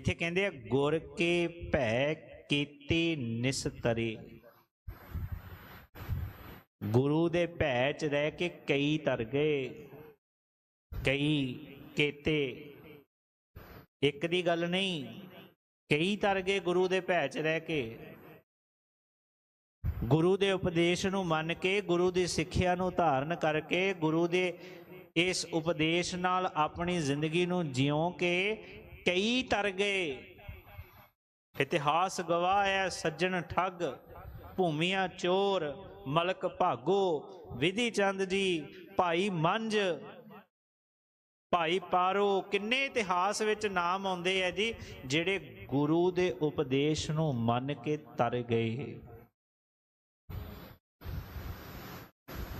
ਇੱਥੇ ਕਹਿੰਦੇ ਆ, ਗੁਰ ਕੇ ਭੈ ਕੀਤੀ ਨਿਸਤਰੇ ਗੁਰੂ ਦੇ ਭੈ ਚ ਰਹਿ ਕੇ ਕਈ ਤਰ ਗਏ, ਕਈ ਕੇਤੇ। ਇੱਕ ਦੀ ਗੱਲ ਨਹੀਂ, ਕਈ ਤਰ ਗਏ ਗੁਰੂ ਦੇ ਭੈ ਚ ਰਹਿ ਕੇ। ਗੁਰੂ ਦੇ ਉਪਦੇਸ਼ ਨੂੰ ਮੰਨ ਕੇ, ਗੁਰੂ ਦੀ ਸਿੱਖਿਆ ਨੂੰ ਧਾਰਨ ਕਰਕੇ, ਗੁਰੂ ਦੇ ਇਸ ਉਪਦੇਸ਼ ਨਾਲ ਆਪਣੀ ਜ਼ਿੰਦਗੀ ਨੂੰ ਜਿਉਂ ਕੇ ਕਈ ਤਰ ਗਏ। ਇਤਿਹਾਸ ਗਵਾਹ ਹੈ ਸੱਜਣ ਠੱਗ, ਭੂਮੀਆਂ ਚੋਰ, ਮਲਕ ਭਾਗੋ, ਵਿਧੀ ਚੰਦ ਜੀ, ਭਾਈ ਮੰਝ ਭਾਈ ਪਾਰੋ, ਕਿੰਨੇ ਇਤਿਹਾਸ ਵਿੱਚ ਨਾਮ ਆਉਂਦੇ ਆ ਜੀ, ਜਿਹੜੇ ਗੁਰੂ ਦੇ ਉਪਦੇਸ਼ ਨੂੰ ਮੰਨ ਕੇ ਤਰ ਗਏ।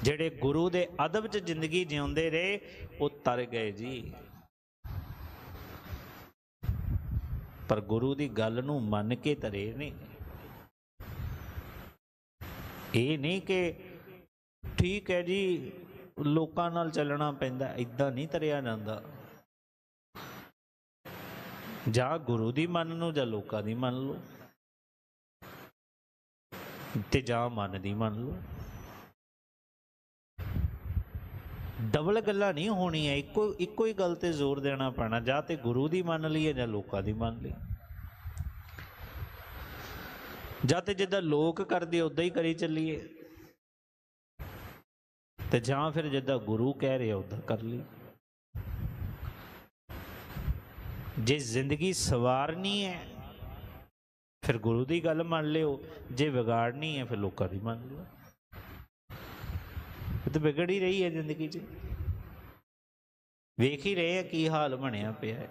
ਜਿਹੜੇ ਗੁਰੂ ਦੇ ਅਦਬ 'ਚ ਜ਼ਿੰਦਗੀ ਜਿਉਂਦੇ ਰਹੇ, ਉਹ ਤਰ ਗਏ ਜੀ। ਪਰ ਗੁਰੂ ਦੀ ਗੱਲ ਨੂੰ ਮੰਨ ਕੇ ਤਰੇ ਨੇ ਇਹ ਨਹੀਂ ਕਿ ਠੀਕ ਹੈ ਜੀ, ਲੋਕਾਂ ਨਾਲ ਚੱਲਣਾ ਪੈਂਦਾ ਇਦਾਂ ਨਹੀਂ ਤਰਿਆ ਜਾਂਦਾ। ਜਾਂ ਗੁਰੂ ਦੀ ਮੰਨ ਲਓ, ਜਾਂ ਲੋਕਾਂ ਦੀ ਮੰਨ ਲਓ। ਤੇ ਜਾਂ ਮਨ ਦੀ ਮੰਨ ਲਓ। ਡਬਲ ਗੱਲਾਂ ਨਹੀਂ ਹੋਣੀਆਂ, ਇੱਕੋ ਇੱਕੋ ਹੀ ਗੱਲ ਤੇ ਜ਼ੋਰ ਦੇਣਾ ਪੈਣਾ, ਜਾਂ ਤੇ ਗੁਰੂ ਦੀ ਮੰਨ ਲਈਏ ਜਾਂ ਲੋਕਾਂ ਦੀ ਮੰਨ ਲਈ। ਜਾਂ ਤੇ ਜਿੱਦਾਂ ਲੋਕ ਕਰਦੇ ਉਦਾਂ ਹੀ ਕਰੀ ਚੱਲੀਏ। ਤੇ ਜਾਂ ਫਿਰ ਜਿੱਦਾਂ ਗੁਰੂ ਕਹਿ ਰਿਹਾ ਉਦਾਂ ਕਰ ਲਈ। ਜੇ ਜ਼ਿੰਦਗੀ ਸਵਾਰਨੀ ਹੈ, ਫਿਰ ਗੁਰੂ ਦੀ ਗੱਲ ਮੰਨ ਲਿਓ, ਜੇ ਵਿਗਾੜਨੀ ਹੈ, ਫਿਰ ਲੋਕਾਂ ਦੀ ਮੰਨ ਲਿਓ। ਇਹ ਤਾਂ ਵਿਗੜ ਹੀ ਰਹੀ ਹੈ ਜ਼ਿੰਦਗੀ 'ਚ। ਵੇਖ ਹੀ ਰਹੇ ਆ ਕੀ ਹਾਲ ਬਣਿਆ ਪਿਆ ਹੈ।